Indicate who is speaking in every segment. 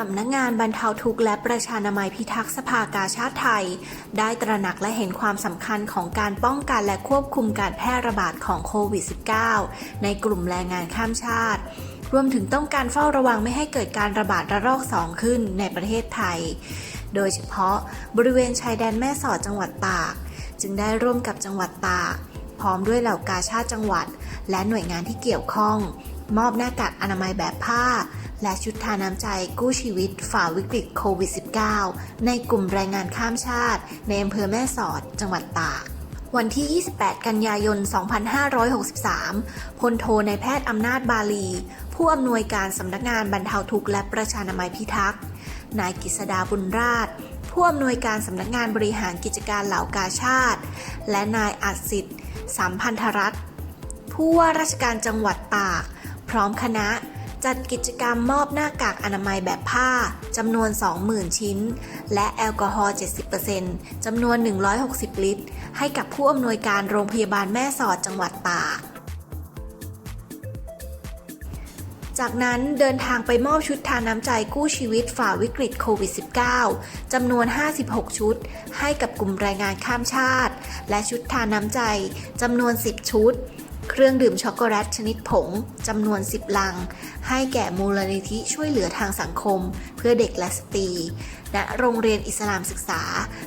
Speaker 1: สำนักงานบรรเทาทุกข์และประชานามัยพิทักษ์สภากาชาติไทย ได้ตระหนักและเห็นความสำคัญของการป้องกันและควบคุมการแพร่ระบาดของโควิด -19 ในกลุ่มแรงงานข้ามชาติ รวมถึงต้องการเฝ้าระวังไม่ให้เกิดการระบาดระลอก 2 ขึ้นในประเทศไทย โดยเฉพาะบริเวณชายแดนแม่สอดจังหวัดตาก จึงได้ร่วมกับจังหวัดตาก พร้อมด้วยเหล่ากาชาติจังหวัด และหน่วยงานที่เกี่ยวข้อง มอบหน้ากากอนามัยแบบผ้า และชุดทาน้ำใจกู้ชีวิตฝ่าวิกฤตโควิด -19 ในกลุ่มแรงงานข้ามชาติ ในอำเภอแม่สอด จังหวัดตากวันที่ 28 กันยายน 2563 พลโทในายแพทย์อำนาจบาลี ผู้อำนวยการสำนักงานบรรเทาทุกข์และประชานามัยพิทักษ์ นายกฤษดาบุญราช ผู้อำนวยการสำนักงานบริหารกิจการเหล่ากาชาติ และนายอัศสิทธิ์สัมพันธรัตน์ ผู้ว่าราชการจังหวัดตาก พร้อมคณะ จัดกิจกรรมมอบหน้ากากอนามัยแบบผ้าจำนวน 20,000 ชิ้น และแอลกอฮอล์ 70%จำนวน 160 ลิตร ให้กับผู้อำนวยการโรงพยาบาลแม่สอดจังหวัดตากจากนั้นเดินทางไปมอบชุดทาน้ำใจกู้ชีวิตฝ่าวิกฤตโควิด -19 จำนวน 56 ชุด ให้กับกลุ่มแรงงานข้ามชาติ และชุดทาน้ำใจจำนวน 10 ชุด เครื่องดื่มช็อกโกแลตชนิดผงจำนวน 10 ลัง ให้แก่มูลนิธิช่วยเหลือทางสังคม เพื่อเด็กและสตรีณโรงเรียนอิสลามศึกษา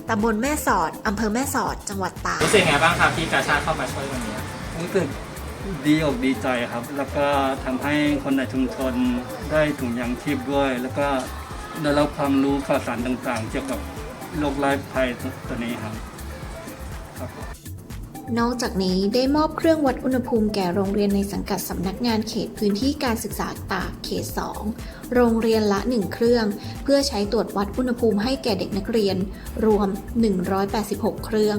Speaker 1: ตำบลแม่สอดอำเภอแม่สอด จังหวัดตาก
Speaker 2: รู้สึกไงบ้างครับที่กาชาติเข้ามาช่วยวันนี้
Speaker 3: รู้สึกดีอกดีใจครับ แล้วก็ทำให้คนในชุมชนได้ถุงยางชีพด้วย แล้วก็ได้รับความรู้ข่าวสารต่างๆ เกี่ยวกับโรคร้ายภัยตัวนี้ครับครับ
Speaker 1: นอกจากนี้ได้มอบเครื่องวัดอุณหภูมิแก่โรงเรียนในสังกัดสำนักงานเขตพื้นที่การศึกษาตากเขต 2 โรงเรียนละ 1 เครื่อง เพื่อใช้ตรวจวัดอุณหภูมิให้แก่เด็กนักเรียน รวม 186 เครื่อง